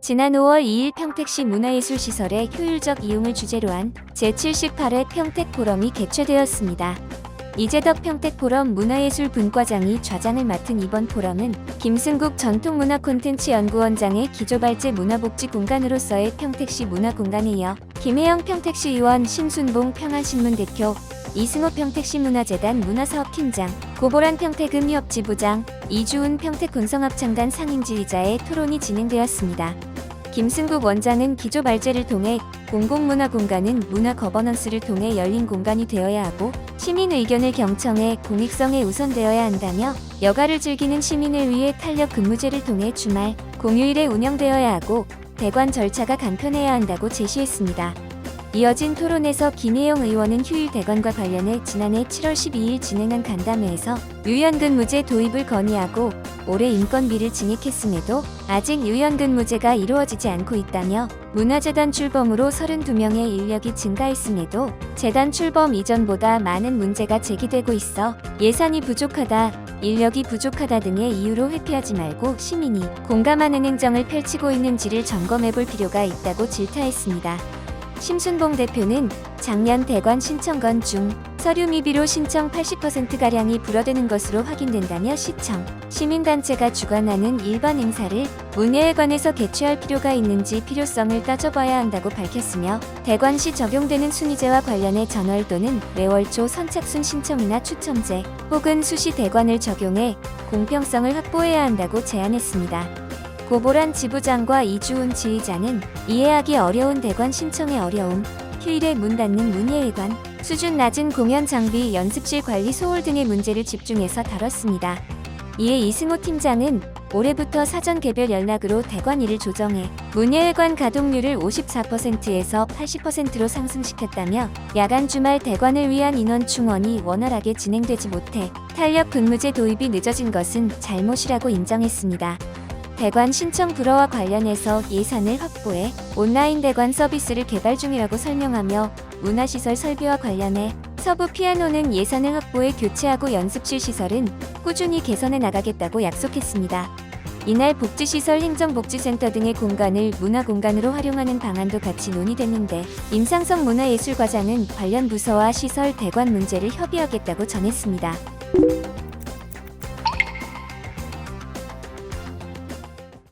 지난 5월 2일 평택시 문화예술시설의 효율적 이용을 주제로 한 제78회 평택 포럼이 개최되었습니다. 이재덕 평택 포럼 문화예술 분과장이 좌장을 맡은 이번 포럼은 김승국 전통문화 콘텐츠 연구원장의 기조발제 문화복지 공간으로서의 평택시 문화공간에 이어 김혜영 평택시 의원 신순봉 평안신문 대표 이승호 평택시 문화재단 문화사업팀장 고보란 평택음유업지부장 이주은 평택 군성합창단 상임지휘자의 토론이 진행되었습니다. 김승국 원장은 기조 발제를 통해 공공문화 공간은 문화 거버넌스를 통해 열린 공간이 되어야 하고 시민 의견을 경청해 공익성에 우선되어야 한다며 여가를 즐기는 시민을 위해 탄력 근무제를 통해 주말, 공휴일에 운영되어야 하고 대관 절차가 간편해야 한다고 제시했습니다. 이어진 토론에서 김혜영 의원은 휴일 대관과 관련해 지난해 7월 12일 진행한 간담회에서 유연근무제 도입을 건의하고 올해 인건비를 증액했음에도 아직 유연근무제가 이루어지지 않고 있다며 문화재단 출범으로 32명의 인력이 증가했음에도 재단 출범 이전보다 많은 문제가 제기되고 있어 예산이 부족하다, 인력이 부족하다 등의 이유로 회피하지 말고 시민이 공감하는 행정을 펼치고 있는지를 점검해 볼 필요가 있다고 질타했습니다. 심순봉 대표는 작년 대관 신청건 중 서류 미비로 신청 80%가량이 불어되는 것으로 확인된다며 시청, 시민단체가 주관하는 일반 행사를 문예회관에서 개최할 필요가 있는지 필요성을 따져봐야 한다고 밝혔으며 대관 시 적용되는 순위제와 관련해 전월 또는 매월 초 선착순 신청이나 추첨제 혹은 수시 대관을 적용해 공평성을 확보해야 한다고 제안했습니다. 고보란 지부장과 이주훈 지휘자는 이해하기 어려운 대관 신청의 어려움, 휴일에 문 닫는 문예회관, 수준 낮은 공연 장비, 연습실 관리 소홀 등의 문제를 집중해서 다뤘습니다. 이에 이승호 팀장은 올해부터 사전 개별 연락으로 대관 일을 조정해 문예회관 가동률을 54%에서 80%로 상승시켰다며 야간 주말 대관을 위한 인원 충원이 원활하게 진행되지 못해 탄력 근무제 도입이 늦어진 것은 잘못이라고 인정했습니다. 대관 신청 불허와 관련해서 예산을 확보해 온라인 대관 서비스를 개발 중이라고 설명하며 문화시설 설비와 관련해 서부 피아노는 예산을 확보해 교체하고 연습실 시설은 꾸준히 개선해 나가겠다고 약속했습니다. 이날 복지시설 행정복지센터 등의 공간을 문화공간으로 활용하는 방안도 같이 논의됐는데 임상성 문화예술과장은 관련 부서와 시설 대관 문제를 협의하겠다고 전했습니다.